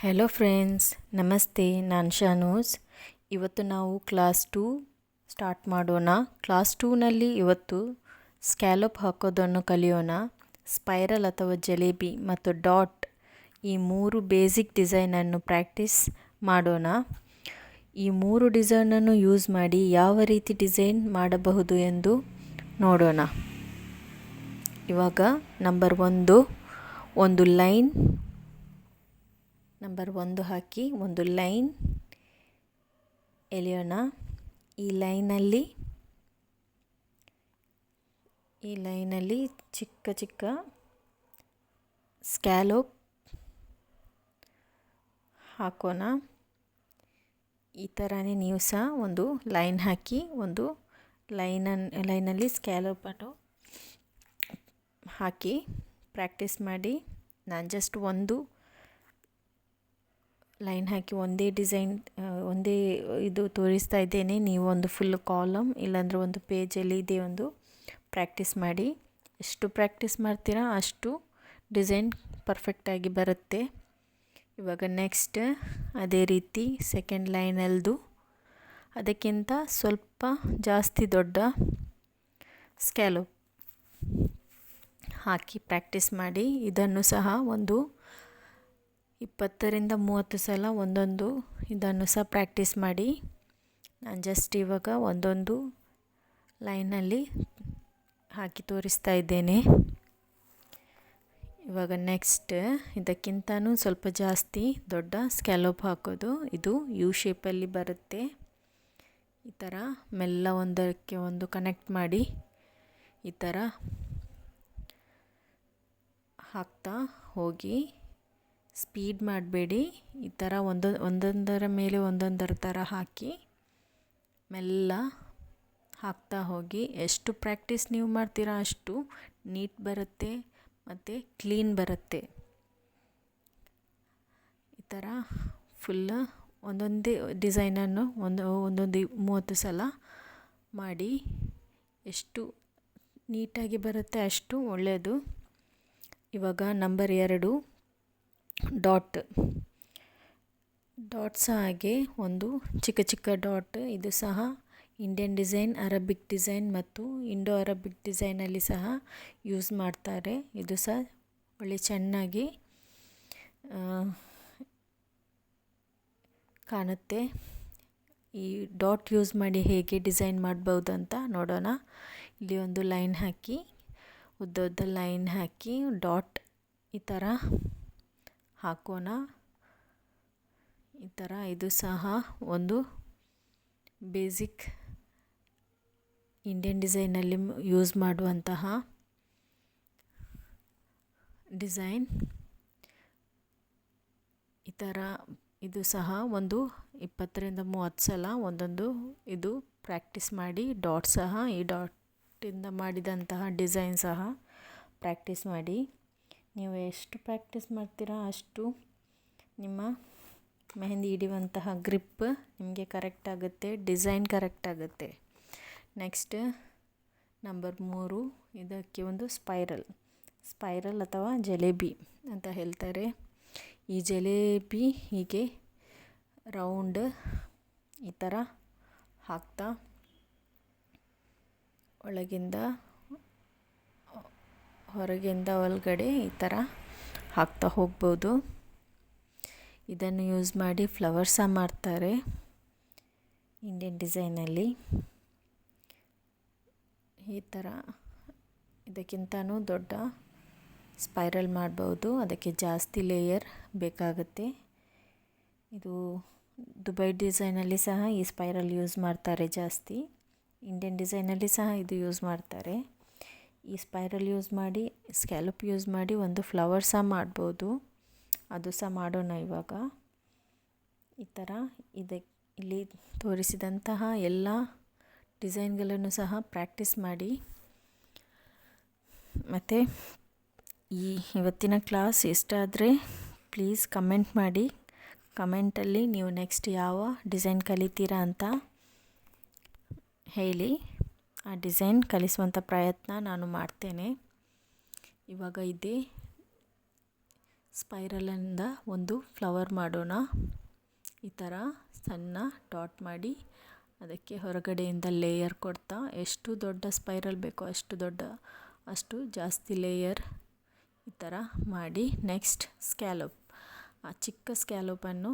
Hello friends ನಮಸ್ತೆ, ನಾನು ಶಾನೂಸ್ ಇವತ್ತು ನಾವು ಕ್ಲಾಸ್ ಟೂ ಸ್ಟಾರ್ಟ್ ಮಾಡೋಣ. ಕ್ಲಾಸ್ ಟೂನಲ್ಲಿ ಇವತ್ತು ಸ್ಕ್ಯಾಲಪ್ ಹಾಕೋದನ್ನು ಕಲಿಯೋಣ. ಸ್ಪೈರಲ್ ಅಥವಾ ಜಲೇಬಿ ಮತ್ತು ಡಾಟ್ ಈ ಮೂರು ಬೇಸಿಕ್ ಡಿಸೈನನ್ನು ಪ್ರಾಕ್ಟೀಸ್ ಮಾಡೋಣ. ಈ ಮೂರು ಡಿಸೈನನ್ನು ಯೂಸ್ ಮಾಡಿ ಯಾವ ರೀತಿ ಡಿಸೈನ್ ಮಾಡಬಹುದು ಎಂದು ನೋಡೋಣ. ಇವಾಗ ನಂಬರ್ ಒಂದು ಒಂದು ಲೈನ್ ನಂಬರ್ ಒಂದು ಹಾಕಿ, ಒಂದು ಲೈನ್ ಎಳೆಯೋಣ. ಈ ಲೈನಲ್ಲಿ ಈ ಲೈನಲ್ಲಿ ಚಿಕ್ಕ ಚಿಕ್ಕ ಸ್ಕ್ಯಾಲೋಪ್ ಹಾಕೋಣ. ಈ ಥರನೇ ನೀವು ಸಹ ಒಂದು ಲೈನ್ ಹಾಕಿ, ಒಂದು ಲೈನನ್ನು ಲೈನಲ್ಲಿ ಸ್ಕ್ಯಾಲೋಪನ್ನು ಹಾಕಿ, ಪ್ರಾಕ್ಟೀಸ್ ಮಾಡಿ. ನಾನು ಜಸ್ಟ್ ಒಂದು ಲೈನ್ ಹಾಕಿ ಒಂದೇ ಡಿಸೈನ್ ಒಂದೇ ಇದು ತೋರಿಸ್ತಾ ಇದ್ದೇನೆ. ನೀವು ಒಂದು ಫುಲ್ ಕಾಲಮ್ ಇಲ್ಲಾಂದರೆ ಒಂದು ಪೇಜಲ್ಲಿ ಇದೆ ಒಂದು ಪ್ರಾಕ್ಟೀಸ್ ಮಾಡಿ. ಎಷ್ಟು ಪ್ರಾಕ್ಟೀಸ್ ಮಾಡ್ತೀರಾ ಅಷ್ಟು ಡಿಸೈನ್ ಪರ್ಫೆಕ್ಟಾಗಿ ಬರುತ್ತೆ. ಇವಾಗ ನೆಕ್ಸ್ಟ್ ಅದೇ ರೀತಿ ಸೆಕೆಂಡ್ ಲೈನಲ್ದು ಅದಕ್ಕಿಂತ ಸ್ವಲ್ಪ ಜಾಸ್ತಿ ದೊಡ್ಡ ಸ್ಕ್ಯಾಲೋ ಹಾಕಿ ಪ್ರಾಕ್ಟೀಸ್ ಮಾಡಿ. ಇದನ್ನು ಸಹ ಒಂದು ಇಪ್ಪತ್ತರಿಂದ ಮೂವತ್ತು ಸಲ ಒಂದೊಂದು ಇದನ್ನು ಸಹ ಪ್ರ್ಯಾಕ್ಟೀಸ್ ಮಾಡಿ. ನಾನು ಜಸ್ಟ್ ಇವಾಗ ಒಂದೊಂದು ಲೈನಲ್ಲಿ ಹಾಕಿ ತೋರಿಸ್ತಾ ಇದ್ದೇನೆ. ಇವಾಗ ನೆಕ್ಸ್ಟ್ ಇದಕ್ಕಿಂತನೂ ಸ್ವಲ್ಪ ಜಾಸ್ತಿ ದೊಡ್ಡ ಸ್ಕ್ಯಾಲೋಪ್ ಹಾಕೋದು. ಇದು ಯು ಶೇಪಲ್ಲಿ ಬರುತ್ತೆ. ಈ ಥರ ಮೆಲ್ಲ ಒಂದಕ್ಕೆ ಒಂದು ಕನೆಕ್ಟ್ ಮಾಡಿ ಈ ಥರ ಹಾಕ್ತಾ ಹೋಗಿ ಸ್ಪೀಡ್ ಮಾಡಬೇಡಿ. ಈ ಥರ ಒಂದೊಂದು ಒಂದೊಂದರ ಮೇಲೆ ಒಂದೊಂದರ ಥರ ಹಾಕಿ ಮೆಲ್ಲ ಹಾಕ್ತಾ ಹೋಗಿ. ಎಷ್ಟು ಪ್ರಾಕ್ಟೀಸ್ ನೀವು ಮಾಡ್ತೀರಾ ಅಷ್ಟು ನೀಟ್ ಬರುತ್ತೆ ಮತ್ತು ಕ್ಲೀನ್ ಬರುತ್ತೆ. ಈ ಥರ ಫುಲ್ಲ ಒಂದೊಂದೇ ಡಿಸೈನನ್ನು ಒಂದು, ಒಂದೊಂದು ಮೂವತ್ತು ಸಲ ಮಾಡಿ ಎಷ್ಟು ನೀಟಾಗಿ ಬರುತ್ತೆ ಅಷ್ಟು ಒಳ್ಳೆಯದು ಇವಾಗ ನಂಬರ್ ಎರಡು. ಡಾಟ್ ಡಾಟ್ ಸಹ ಹಾಗೆ ಒಂದು ಚಿಕ್ಕ ಚಿಕ್ಕ ಡಾಟ್. ಇದು ಸಹ ಇಂಡಿಯನ್ ಡಿಸೈನ್ ಅರಬಿಕ್ ಡಿಸೈನ್ ಮತ್ತು ಇಂಡೋ ಅರಬಿಕ್ ಡಿಸೈನಲ್ಲಿ ಸಹ ಯೂಸ್ ಮಾಡ್ತಾರೆ. ಇದು ಸಹ ಒಳ್ಳೆ ಚೆನ್ನಾಗಿ ಕಾಣುತ್ತೆ. ಈ ಡಾಟ್ ಯೂಸ್ ಮಾಡಿ ಹೇಗೆ ಡಿಸೈನ್ ಮಾಡ್ಬೋದು ಅಂತ ನೋಡೋಣ. ಇಲ್ಲಿ ಒಂದು ಲೈನ್ ಹಾಕಿ ಉದ್ದ ಉದ್ದ ಲೈನ್ ಹಾಕಿ, ಡಾಟ್ ಈ ಥರ ಹಾಕೋಣ. ಈ ಥರ ಇದು ಸಹ ಒಂದು ಬೇಸಿಕ್ ಇಂಡಿಯನ್ ಡಿಸೈನಲ್ಲಿ ಯೂಸ್ ಮಾಡುವಂತಹ ಡಿಸೈನ್. ಈ ಥರ ಇದು ಸಹ ಒಂದು ಇಪ್ಪತ್ತರಿಂದ ಮೂವತ್ತು ಸಲ ಒಂದೊಂದು ಇದು ಪ್ರಾಕ್ಟೀಸ್ ಮಾಡಿ ಡಾಟ್ ಸಹ ಈ ಡಾಟಿಂದ ಮಾಡಿದಂತಹ ಡಿಸೈನ್ ಸಹ ಪ್ರಾಕ್ಟೀಸ್ ಮಾಡಿ. ನೀವು ಎಷ್ಟು ಪ್ರ್ಯಾಕ್ಟೀಸ್ ಮಾಡ್ತೀರಾ ಅಷ್ಟು ನಿಮ್ಮ ಮೆಹಂದಿ ಹಿಡಿಯುವಂತಹ ಗ್ರಿಪ್ ನಿಮಗೆ ಕರೆಕ್ಟ್ ಆಗುತ್ತೆ ಡಿಸೈನ್ ಕರೆಕ್ಟ್ ಆಗುತ್ತೆ. ನೆಕ್ಸ್ಟ್ ನಂಬರ್ ಮೂರು, ಇದಕ್ಕೆ ಒಂದು ಸ್ಪೈರಲ್ ಸ್ಪೈರಲ್ ಅಥವಾ ಜಲೇಬಿ ಅಂತ ಹೇಳ್ತಾರೆ. ಈ ಜಲೇಬಿ ಹೀಗೆ ರೌಂಡ್ ಈ ಥರ ಹಾಕ್ತಾ ಒಳಗಿಂದ ಹೊರಗಿಂದ ಒಳಗಡೆ ಈ ಥರ ಹಾಕ್ತಾ ಹೋಗ್ಬೋದು. ಇದನ್ನು ಯೂಸ್ ಮಾಡಿ ಫ್ಲವರ್ ಸಹ ಮಾಡ್ತಾರೆ ಇಂಡಿಯನ್ ಡಿಸೈನಲ್ಲಿ. ಈ ಥರ ಇದಕ್ಕಿಂತನೂ ದೊಡ್ಡ ಸ್ಪೈರಲ್ ಮಾಡ್ಬೋದು. ಅದಕ್ಕೆ ಜಾಸ್ತಿ ಲೇಯರ್ ಬೇಕಾಗುತ್ತೆ. ಇದು ದುಬೈ ಡಿಸೈನಲ್ಲಿ ಸಹ ಈ ಸ್ಪೈರಲ್ ಯೂಸ್ ಮಾಡ್ತಾರೆ ಜಾಸ್ತಿ. ಇಂಡಿಯನ್ ಡಿಸೈನಲ್ಲಿ ಸಹ ಇದು ಯೂಸ್ ಮಾಡ್ತಾರೆ. ಈ ಸ್ಪೈರಲ್ ಯೂಸ್ ಮಾಡಿ ಸ್ಕ್ಯಾಲಪ್ ಯೂಸ್ ಮಾಡಿ ಒಂದು ಫ್ಲವರ್ ಸಹ ಮಾಡ್ಬೋದು. ಅದು ಸಹ ಮಾಡೋಣ ಇವಾಗ. ಈ ಥರ ಇದೆ. ಇಲ್ಲಿ ತೋರಿಸಿದಂತಹ ಎಲ್ಲ ಡಿಸೈನ್ಗಳನ್ನು ಸಹ ಪ್ರಾಕ್ಟೀಸ್ ಮಾಡಿ. ಮತ್ತು ಈ ಇವತ್ತಿನ ಕ್ಲಾಸ್ ಇಷ್ಟ ಪ್ಲೀಸ್ ಕಮೆಂಟ್ ಮಾಡಿ. ಕಮೆಂಟಲ್ಲಿ ನೀವು ನೆಕ್ಸ್ಟ್ ಯಾವ ಡಿಸೈನ್ ಕಲಿತೀರಾ ಅಂತ ಹೇಳಿ. ಆ ಡಿಸೈನ್ ಕಲಿಸುವಂಥ ಪ್ರಯತ್ನ ನಾನು ಮಾಡ್ತೇನೆ. ಇವಾಗ ಇದೇ ಸ್ಪೈರಲಿಂದ ಒಂದು ಫ್ಲವರ್ ಮಾಡೋಣ. ಈ ಥರ ಸಣ್ಣ ಡಾಟ್ ಮಾಡಿ ಅದಕ್ಕೆ ಹೊರಗಡೆಯಿಂದ ಲೇಯರ್ ಕೊಡ್ತಾ, ಎಷ್ಟು ದೊಡ್ಡ ಸ್ಪೈರಲ್ ಬೇಕೋ ಅಷ್ಟು ದೊಡ್ಡ, ಅಷ್ಟು ಜಾಸ್ತಿ ಲೇಯರ್ ಈ ಥರ ಮಾಡಿ ನೆಕ್ಸ್ಟ್ ಸ್ಕ್ಯಾಲೋಪ್. ಆ ಚಿಕ್ಕ ಸ್ಕ್ಯಾಲೋಪನ್ನು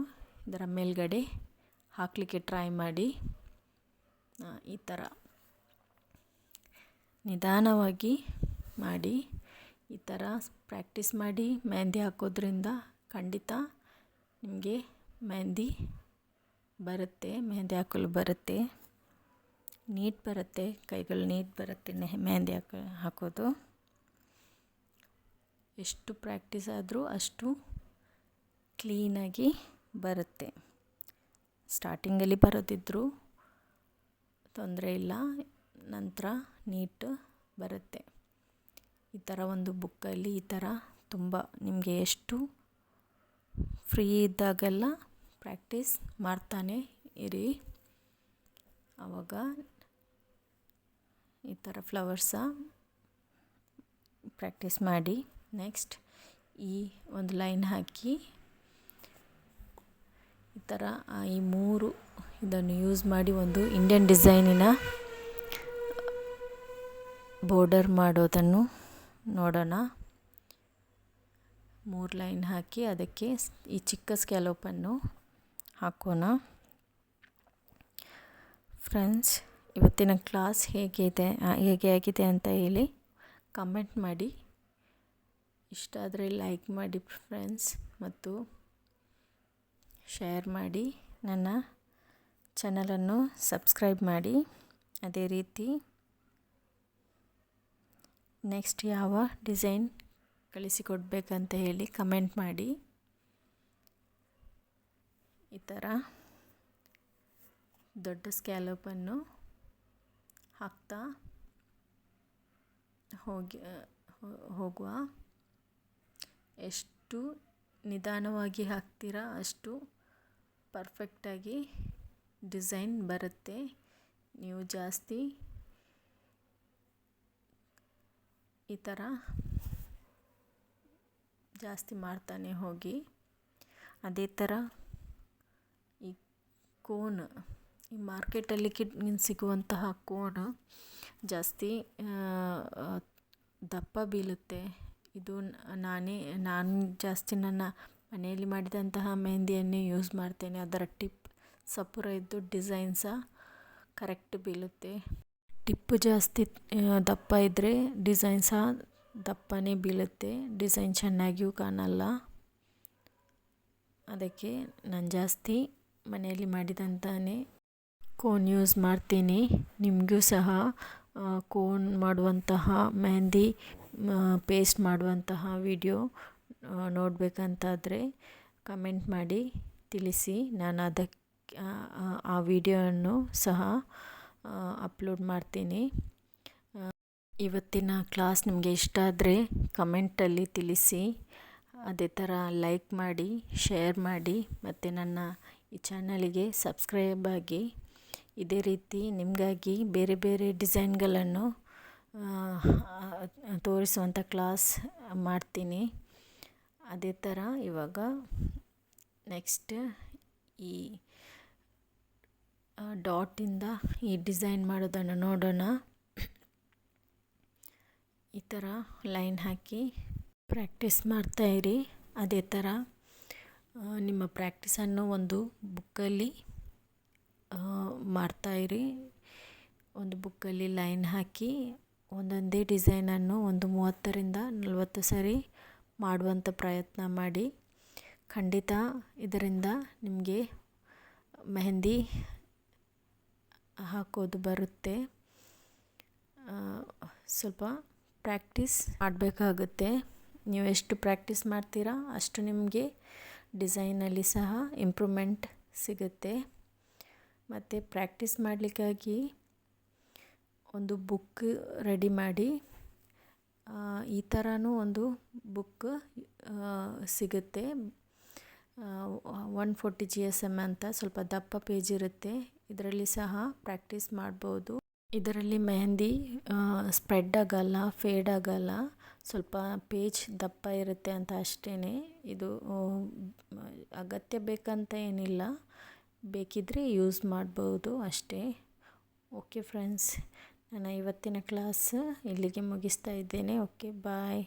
ಇದರ ಮೇಲ್ಗಡೆ ಹಾಕಲಿಕ್ಕೆ ಟ್ರೈ ಮಾಡಿ. ಈ ಥರ. ನಿಧಾನವಾಗಿ ಮಾಡಿ, ಈ ಥರ ಪ್ರ್ಯಾಕ್ಟೀಸ್ ಮಾಡಿ ಮೆಹಂದಿ ಹಾಕೋದ್ರಿಂದ ಖಂಡಿತ ನಿಮಗೆ ಮೆಹಂದಿ ಬರುತ್ತೆ ಮೆಹಂದಿ ಹಾಕಲು ಬರುತ್ತೆ. ನೀಟ್ ಬರುತ್ತೆ, ಕೈಗಳು ನೀಟ್ ಬರುತ್ತೆ ಮೆಹಂದಿ ಹಾಕೋ, ಹಾಕೋದು. ಎಷ್ಟು ಪ್ರ್ಯಾಕ್ಟೀಸ್ ಆದರೂ ಅಷ್ಟು ಕ್ಲೀನಾಗಿ ಬರುತ್ತೆ. ಸ್ಟಾರ್ಟಿಂಗಲ್ಲಿ ಬರೋದಿದ್ದರೂ ತೊಂದರೆ ಇಲ್ಲ. ನಂತರ ನೀಟ್ ಬರುತ್ತೆ. ಈ ಥರ ಒಂದು ಬುಕ್ಕಲ್ಲಿ ಈ ಥರ ತುಂಬ ನಿಮಗೆ ಎಷ್ಟು ಫ್ರೀ ಇದ್ದಾಗೆಲ್ಲ ಪ್ರ್ಯಾಕ್ಟೀಸ್ ಮಾಡ್ತಾನೆ ಇರಿ. ಆವಾಗ ಈ ಥರ ಫ್ಲವರ್ಸ ಪ್ರ್ಯಾಕ್ಟೀಸ್ ಮಾಡಿ. ನೆಕ್ಸ್ಟ್ ಈ ಒಂದು ಲೈನ್ ಹಾಕಿ. ಈ ಥರ ಈ ಮೂರು ಇದನ್ನು ಯೂಸ್ ಮಾಡಿ ಒಂದು ಇಂಡಿಯನ್ ಡಿಸೈನಿನ ಬೋರ್ಡರ್ ಮಾಡೋದನ್ನು ನೋಡೋಣ. ಮೂರು ಲೈನ್ ಹಾಕಿ ಅದಕ್ಕೆ ಈ ಚಿಕ್ಕ ಸ್ಕ್ಯಾಲೋಪನ್ನು ಹಾಕೋಣ. ಫ್ರೆಂಡ್ಸ್ ಇವತ್ತಿನ ಕ್ಲಾಸ್ ಹೇಗಿದೆ ಹೇಗೆ ಆಗಿದೆ ಅಂತ ಹೇಳಿ ಕಮೆಂಟ್ ಮಾಡಿ. ಇಷ್ಟ ಆದರೆ ಲೈಕ್ ಮಾಡಿ ಫ್ರೆಂಡ್ಸ್ ಮತ್ತು ಶೇರ್ ಮಾಡಿ. ನನ್ನ ಚಾನಲನ್ನು ಸಬ್ಸ್ಕ್ರೈಬ್ ಮಾಡಿ. ಅದೇ ರೀತಿ ನೆಕ್ಸ್ಟ್ ಯಾವ ಡಿಸೈನ್ ಕಳಿಸಿಕೊಡ್ಬೇಕಂತ ಹೇಳಿ ಕಮೆಂಟ್ ಮಾಡಿ. ಈ ಥರ ದೊಡ್ಡ ಸ್ಕ್ಯಾಲಪನ್ನು ಹಾಕ್ತಾ ಹೋಗಿ ಹೋಗುವ. ಎಷ್ಟು ನಿಧಾನವಾಗಿ ಹಾಕ್ತೀರಾ ಅಷ್ಟು ಪರ್ಫೆಕ್ಟಾಗಿ ಡಿಸೈನ್ ಬರುತ್ತೆ. ನೀವು ಜಾಸ್ತಿ ಈ ಥರ ಜಾಸ್ತಿ ಮಾಡ್ತಾನೆ ಹೋಗಿ. ಅದೇ ಥರ ಈ ಕೋನ್, ಈ ಮಾರ್ಕೆಟಲ್ಲಿ ಕಿಟ್ ಸಿಗುವಂತಹ ಕೋನ್ ಜಾಸ್ತಿ ದಪ್ಪ ಬೀಳುತ್ತೆ. ಇದು ನಾನೇ, ನಾನು ಜಾಸ್ತಿ ನನ್ನ ಮನೆಯಲ್ಲಿ ಮಾಡಿದಂತಹ ಮೆಹಂದಿಯನ್ನೇ ಯೂಸ್ ಮಾಡ್ತೇನೆ. ಅದರ ಟಿಪ್ ಸಪುರ ಇದ್ದು ಡಿಸೈನ್ ಸಹ ಕರೆಕ್ಟ್ ಬೀಳುತ್ತೆ. ಟಿಪ್ಪು ಜಾಸ್ತಿ ದಪ್ಪ ಇದ್ದರೆ ಡಿಸೈನ್ ಸಹ ದಪ್ಪನೇ ಬೀಳುತ್ತೆ. ಡಿಸೈನ್ ಚೆನ್ನಾಗಿಯೂ ಕಾಣಲ್ಲ. ಅದಕ್ಕೆ ನಾನು ಜಾಸ್ತಿ ಮನೆಯಲ್ಲಿ ಮಾಡಿದಂತಾನೆ ಕೋನ್ ಯೂಸ್ ಮಾಡ್ತೀನಿ. ನಿಮಗೂ ಸಹ ಕೋನ್ ಮಾಡುವಂತಹ, ಮೆಹಂದಿ ಪೇಸ್ಟ್ ಮಾಡುವಂತಹ ವಿಡಿಯೋ ನೋಡಬೇಕಂತಾದರೆ ಕಮೆಂಟ್ ಮಾಡಿ ತಿಳಿಸಿ. ನಾನು ಅದಕ್ಕೆ ಆ ವಿಡಿಯೋವನ್ನು ಸಹ ಅಪ್ಲೋಡ್ ಮಾಡ್ತೀನಿ. ಇವತ್ತಿನ ಕ್ಲಾಸ್ ನಿಮಗೆ ಇಷ್ಟ ಆದರೆ ಕಮೆಂಟಲ್ಲಿ ತಿಳಿಸಿ. ಅದೇ ಥರ ಲೈಕ್ ಮಾಡಿ ಶೇರ್ ಮಾಡಿ, ಮತ್ತು ನನ್ನ ಈ ಚಾನಲಿಗೆ ಸಬ್ಸ್ಕ್ರೈಬ್ ಆಗಿ. ಇದೇ ರೀತಿ ನಿಮಗಾಗಿ ಬೇರೆ ಬೇರೆ ಡಿಸೈನ್ಗಳನ್ನು ತೋರಿಸುವಂಥ ಕ್ಲಾಸ್ ಮಾಡ್ತೀನಿ. ಅದೇ ಥರ ಇವಾಗ ನೆಕ್ಸ್ಟ್ ಈ ಡಾಟಿಂದ ಈ ಡಿಸೈನ್ ಮಾಡೋದನ್ನು ನೋಡೋಣ. ಈ ಥರ ಲೈನ್ ಹಾಕಿ ಪ್ರಾಕ್ಟೀಸ್ ಮಾಡ್ತಾಯಿರಿ ಅದೇ ಥರ ನಿಮ್ಮ ಪ್ರ್ಯಾಕ್ಟೀಸನ್ನು ಒಂದು ಬುಕ್ಕಲ್ಲಿ ಮಾಡ್ತಾಯಿರಿ ಒಂದು ಬುಕ್ಕಲ್ಲಿ ಲೈನ್ ಹಾಕಿ ಒಂದೊಂದೇ ಡಿಸೈನನ್ನು ಒಂದು ಮೂವತ್ತರಿಂದ ನಲವತ್ತು ಸರಿ ಮಾಡುವಂಥ ಪ್ರಯತ್ನ ಮಾಡಿ. ಖಂಡಿತ ಇದರಿಂದ ನಿಮಗೆ ಮೆಹಂದಿ ಹಾಕೋದು ಬರುತ್ತೆ. ಸ್ವಲ್ಪ ಪ್ರ್ಯಾಕ್ಟೀಸ್ ಮಾಡಬೇಕಾಗುತ್ತೆ. ನೀವು ಎಷ್ಟು ಪ್ರ್ಯಾಕ್ಟೀಸ್ ಮಾಡ್ತೀರಾ ಅಷ್ಟು ನಿಮಗೆ ಡಿಸೈನಲ್ಲಿ ಸಹ ಇಂಪ್ರೂವ್ಮೆಂಟ್ ಸಿಗುತ್ತೆ. ಮತ್ತು ಪ್ರ್ಯಾಕ್ಟೀಸ್ ಮಾಡಲಿಕ್ಕಾಗಿ ಒಂದು ಬುಕ್ ರೆಡಿ ಮಾಡಿ. ಈ ಥರನೂ ಒಂದು ಬುಕ್ ಸಿಗುತ್ತೆ. One forty G S M ಅಂತ ಸ್ವಲ್ಪ ದಪ್ಪ ಪೇಜ್ ಇರುತ್ತೆ. ಇದರಲ್ಲಿ ಸಹ ಪ್ರಾಕ್ಟೀಸ್ ಮಾಡ್ಬೋದು. ಇದರಲ್ಲಿ ಮೆಹಂದಿ ಸ್ಪ್ರೆಡ್ ಆಗಲ್ಲ ಫೇಡ್ ಆಗಲ್ಲ. ಸ್ವಲ್ಪ ಪೇಜ್ ದಪ್ಪ ಇರುತ್ತೆ ಅಂತ ಅಷ್ಟೇ ಇದು ಅಗತ್ಯ ಬೇಕಂತ ಏನಿಲ್ಲ. ಬೇಕಿದ್ದರೆ ಯೂಸ್ ಮಾಡ್ಬೋದು ಅಷ್ಟೇ. ಓಕೆ ಫ್ರೆಂಡ್ಸ್ ನನ್ನ ಇವತ್ತಿನ ಕ್ಲಾಸ್ ಇಲ್ಲಿಗೆ ಮುಗಿಸ್ತಾ ಇದ್ದೇನೆ. Okay bye